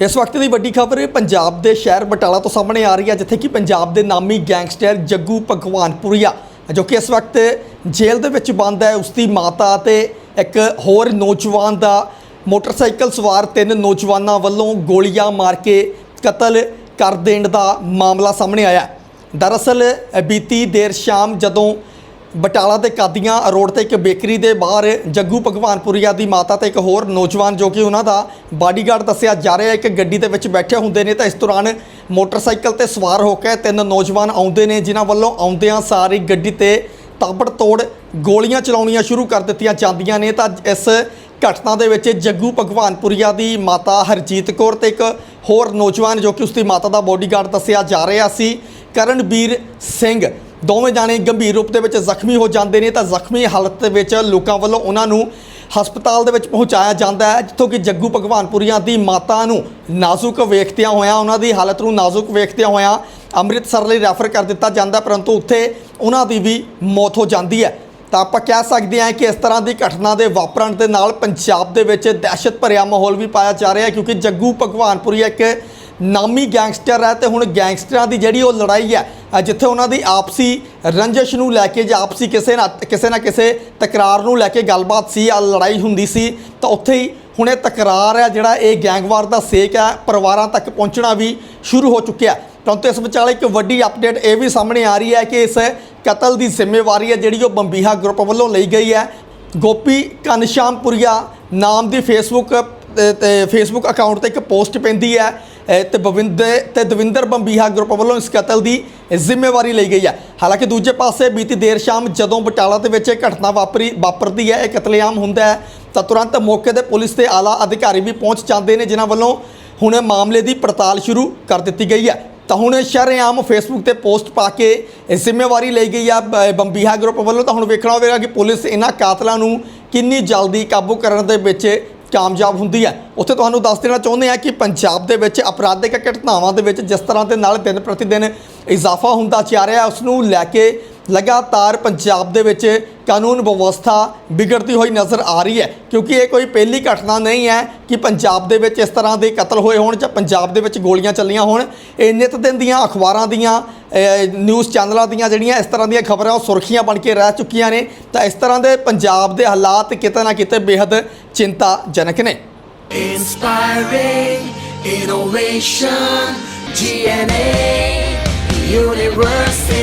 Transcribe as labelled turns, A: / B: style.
A: ਇਸ ਵਕਤ ਦੀ ਵੱਡੀ ਖਬਰ ਪੰਜਾਬ ਦੇ ਸ਼ਹਿਰ ਬਟਾਲਾ ਤੋਂ ਸਾਹਮਣੇ ਆ ਰਹੀ ਹੈ, ਜਿੱਥੇ ਕਿ ਪੰਜਾਬ ਦੇ ਨਾਮੀ ਗੈਂਗਸਟਰ ਜੱਗੂ ਭਗਵਾਨਪੁਰੀਆ, ਜੋ ਕਿ ਇਸ ਵਕਤ ਜੇਲ੍ਹ ਦੇ ਵਿੱਚ ਬੰਦ ਹੈ। ਉਸ ਦੀ ਮਾਤਾ ਤੇ ਇੱਕ ਹੋਰ ਨੌਜਵਾਨ ਦਾ ਮੋਟਰਸਾਈਕਲ ਸਵਾਰ ਤਿੰਨ ਨੌਜਵਾਨਾਂ ਵੱਲੋਂ ਗੋਲੀਆਂ ਮਾਰ ਕੇ ਕਤਲ ਕਰ ਦੇਣ ਦਾ ਮਾਮਲਾ ਸਾਹਮਣੇ ਆਇਆ ਦਰਅਸਲ ਬੀਤੀ ਦੇਰ ਸ਼ਾਮ ਜਦੋਂ ਬਟਾਲਾ ਦੇ ਕਾਦੀਆਂ ਰੋਡ ਤੇ ਇੱਕ ਬੇਕਰੀ ਦੇ ਬਾਹਰ ਜੱਗੂ ਭਗਵਾਨਪੁਰੀਆ ਦੀ ਮਾਤਾ ਤੇ ਇੱਕ ਹੋਰ ਨੌਜਵਾਨ ਜੋ ਕਿ ਉਹਨਾਂ ਦਾ ਬਾਡੀਗਾਰਡ ਦੱਸਿਆ ਜਾ ਰਿਹਾ ਹੈ ਕਿ ਗੱਡੀ ਦੇ ਵਿੱਚ ਬੈਠੇ ਹੁੰਦੇ ਨੇ ਤਾਂ ਇਸ ਦੌਰਾਨ ਮੋਟਰਸਾਈਕਲ ਤੇ ਸਵਾਰ ਹੋ ਕੇ ਤਿੰਨ ਨੌਜਵਾਨ ਆਉਂਦੇ ਨੇ, ਜਿਨ੍ਹਾਂ ਵੱਲੋਂ ਆਉਂਦਿਆਂ ਸਾਰੀ ਗੱਡੀ ਤੇ ਤਾਬੜ ਤੋੜ ਗੋਲੀਆਂ ਚਲਾਉਣੀਆਂ ਸ਼ੁਰੂ ਕਰ ਦਿੱਤੀਆਂ ਜਾਂਦੀਆਂ ਨੇ। ਤਾਂ ਇਸ ਘਟਨਾ ਦੇ ਵਿੱਚ ਜੱਗੂ ਭਗਵਾਨਪੁਰੀਆ ਦੀ ਮਾਤਾ ਹਰਜੀਤ ਕੌਰ ਤੇ ਇੱਕ ਹੋਰ ਨੌਜਵਾਨ ਜੋ ਕਿ ਉਸ ਦੀ ਮਾਤਾ ਦਾ ਬਾਡੀਗਾਰਡ ਦੱਸਿਆ ਜਾ ਰਿਹਾ ਸੀ ਕਰਨਬੀਰ ਸਿੰਘ। ਦੋਵੇਂ ਜਾਣੇ ਗੰਭੀਰ ਰੂਪ ਦੇ ਵਿੱਚ ਜ਼ਖਮੀ ਹੋ ਜਾਂਦੇ ਨੇ ਤਾਂ ਜ਼ਖਮੀ ਹਾਲਤ ਦੇ ਵਿੱਚ ਲੋਕਾਂ ਵੱਲੋਂ ਉਹਨਾਂ ਨੂੰ ਹਸਪਤਾਲ ਦੇ ਵਿੱਚ ਪਹੁੰਚਾਇਆ ਜਾਂਦਾ ਹੈ, ਜਿੱਥੋਂ ਕਿ ਜੱਗੂ ਭਗਵਾਨਪੁਰੀਆਂ ਦੀ ਮਾਤਾ ਨੂੰ ਨਾਜ਼ੁਕ ਵੇਖਦਿਆਂ ਹੋਇਆਂ, ਉਹਨਾਂ ਦੀ ਹਾਲਤ ਨੂੰ ਨਾਜ਼ੁਕ ਵੇਖਦਿਆਂ ਹੋਇਆਂ ਅੰਮ੍ਰਿਤਸਰ ਲਈ ਰੈਫਰ ਕਰ ਦਿੱਤਾ ਜਾਂਦਾ ਪਰੰਤੂ ਉੱਥੇ ਉਹਨਾਂ ਦੀ ਵੀ ਮੌਤ ਹੋ ਜਾਂਦੀ ਹੈ। ਤਾਂ ਆਪਾਂ ਕਹਿ ਸਕਦੇ ਹਾਂ ਕਿ ਇਸ ਤਰ੍ਹਾਂ ਦੀ ਘਟਨਾ ਦੇ ਵਾਪਰਨ ਦੇ ਨਾਲ ਪੰਜਾਬ ਦੇ ਵਿੱਚ ਦਹਿਸ਼ਤ ਭਰਿਆ ਮਾਹੌਲ ਵੀ ਪਾਇਆ ਜਾ ਰਿਹਾ ਹੈ, ਕਿਉਂਕਿ ਜੱਗੂ ਭਗਵਾਨਪੁਰੀ ਇੱਕ ਨਾਮੀ ਗੈਂਗਸਟਰ ਹੈ ਤੇ ਹੁਣ ਗੈਂਗਸਟਰਾਂ ਦੀ ਜਿਹੜੀ ਉਹ ਲੜਾਈ ਹੈ ਜਿੱਥੇ ਉਹਨਾਂ ਦੀ ਆਪਸੀ ਰੰਜਿਸ਼ ਨੂੰ ਲੈ ਕੇ ਜਾਂ ਆਪਸੀ ਕਿਸੇ ਨਾ ਕਿਸੇ ਨਾ ਕਿਸੇ ਤਕਰਾਰ ਨੂੰ ਲੈ ਕੇ ਗੱਲਬਾਤ ਸੀ ਆ ਲੜਾਈ ਹੁੰਦੀ ਸੀ ਤਾਂ ਉੱਥੇ ਹੀ ਹੁਣ ਇਹ ਤਕਰਾਰ ਹੈ ਜਿਹੜਾ ਇਹ ਗੈਂਗਵਾਰ ਦਾ ਸੇਕ ਹੈ ਪਰਿਵਾਰਾਂ ਤੱਕ ਪਹੁੰਚਣਾ ਵੀ ਸ਼ੁਰੂ ਹੋ ਚੁੱਕਿਆ ਪਰੰਤੂ ਇਸ ਵਿਚਾਲੇ ਇੱਕ ਵੱਡੀ ਅਪਡੇਟ ਇਹ ਵੀ ਸਾਹਮਣੇ ਆ ਰਹੀ ਹੈ ਕਿ ਇਸ ਕਤਲ ਦੀ ਜ਼ਿੰਮੇਵਾਰੀ ਹੈ ਜਿਹੜੀ ਉਹ ਬੰਬੀਹਾ ਗਰੁੱਪ ਵੱਲੋਂ ਲਈ ਗਈ ਹੈ। ਗੋਪੀ ਕਨਸ਼ਾਮਪੁਰੀਆ ਨਾਮ ਦੀ ਫੇਸਬੁੱਕ ਤੇ- ਫੇਸਬੁੱਕ ਅਕਾਊਂਟ ਤੇ ਇੱਕ ਪੋਸਟ ਪੈਂਦੀ ਹੈ ਅ, ਤੇ ਬਵਿੰਦਰ ਤੇ ਦਵਿੰਦਰ ਬੰਬੀਹਾ ਗਰੁੱਪ ਵੱਲੋਂ ਇਸ ਕਤਲ ਦੀ ਜ਼ਿੰਮੇਵਾਰੀ ਲਈ ਗਈ ਹੈ। ਹਾਲਾਂਕਿ ਦੂਜੇ ਪਾਸੇ ਬੀਤੀ ਦੇਰ ਸ਼ਾਮ ਜਦੋਂ ਬਟਾਲਾ ਦੇ ਵਿੱਚ ਇਹ ਘਟਨਾ ਵਾਪਰੀ, ਵਾਪਰਦੀ ਹੈ, ਇਹ ਕਤਲੇਆਮ ਹੁੰਦਾ ਹੈ, ਤਾਂ ਤੁਰੰਤ ਮੌਕੇ ਤੇ ਪੁਲਿਸ ਦੇ ਆਲਾ ਅਧਿਕਾਰੀ ਵੀ ਪਹੁੰਚ ਜਾਂਦੇ ਨੇ, ਜਿਨ੍ਹਾਂ ਵੱਲੋਂ ਹੁਣ ਮਾਮਲੇ ਦੀ ਪੜਤਾਲ ਸ਼ੁਰੂ ਕਰ ਦਿੱਤੀ ਗਈ ਹੈ। ਤਾਂ ਹੁਣ ਸ਼ਰੇਆਮ ਫੇਸਬੁੱਕ ਤੇ ਪੋਸਟ ਪਾ ਕੇ ਇਹ ਜ਼ਿੰਮੇਵਾਰੀ ਲਈ ਗਈ ਆ, ਬ- ਬੰਬੀਹਾ ਗਰੁੱਪ ਵੱਲੋਂ। ਤਾਂ ਹੁਣ ਵੇਖਣਾ ਹੋਵੇਗਾ ਕਿ ਪੁਲਿਸ ਇਹਨਾਂ ਕਾਤਲਾਂ ਨੂੰ ਕਿੰਨੀ ਜਲਦੀ ਕਾਬੂ ਕਰਨ ਦੇ ਵਿੱਚ ਕਾਮਯਾਬ ਹੁੰਦੀ ਹੈ। ਉੱਥੇ ਤੁਹਾਨੂੰ ਦੱਸ ਦੇਣਾ ਚਾਹੁੰਦੇ ਆ ਕਿ ਪੰਜਾਬ ਦੇ ਵਿੱਚ ਅਪਰਾਧਿਕ ਘਟਨਾਵਾਂ ਦੇ ਵਿੱਚ ਜਿਸ ਤਰ੍ਹਾਂ ਦੇ ਨਾਲ ਦਿਨ ਪ੍ਰਤੀ ਦਿਨ ਇਜ਼ਾਫਾ ਹੁੰਦਾ ਜਾ ਰਿਹਾ ਉਸ ਨੂੰ ਲੈ ਕੇ ਲਗਾਤਾਰ ਪੰਜਾਬ ਦੇ ਵਿੱਚ ਕਾਨੂੰਨ ਵਿਵਸਥਾ ਵਿਗੜਦੀ ਹੋਈ ਨਜ਼ਰ ਆ ਰਹੀ ਹੈ ਕਿਉਂਕਿ ਇਹ ਕੋਈ ਪਹਿਲੀ ਘਟਨਾ ਨਹੀਂ ਹੈ ਕਿ ਪੰਜਾਬ ਦੇ ਵਿੱਚ ਇਸ ਤਰ੍ਹਾਂ ਦੇ ਕਤਲ ਹੋਏ ਹੋਣ ਜਾਂ ਪੰਜਾਬ ਦੇ ਵਿੱਚ ਗੋਲੀਆਂ ਚੱਲੀਆਂ ਹੋਣ। ਇਹ ਨਿਤ ਦਿਨ ਦੀਆਂ ਅਖਬਾਰਾਂ ਦੀਆਂ ਨਿਊਜ਼ ਚੈਨਲਾਂ ਦੀਆਂ ਜਿਹੜੀਆਂ ਇਸ ਤਰ੍ਹਾਂ ਦੀਆਂ ਖਬਰਾਂ ਉਹ ਸੁਰਖੀਆਂ ਬਣ ਕੇ ਰਹਿ ਚੁੱਕੀਆਂ ਨੇ। ਤਾਂ ਇਸ ਤਰ੍ਹਾਂ ਦੇ ਪੰਜਾਬ ਦੇ ਹਾਲਾਤ ਕਿਤੇ ਨਾ ਕਿਤੇ ਬੇहद ਚਿੰਤਾਜਨਕ ਨੇ।
B: Inspiring innovation, GNA universe.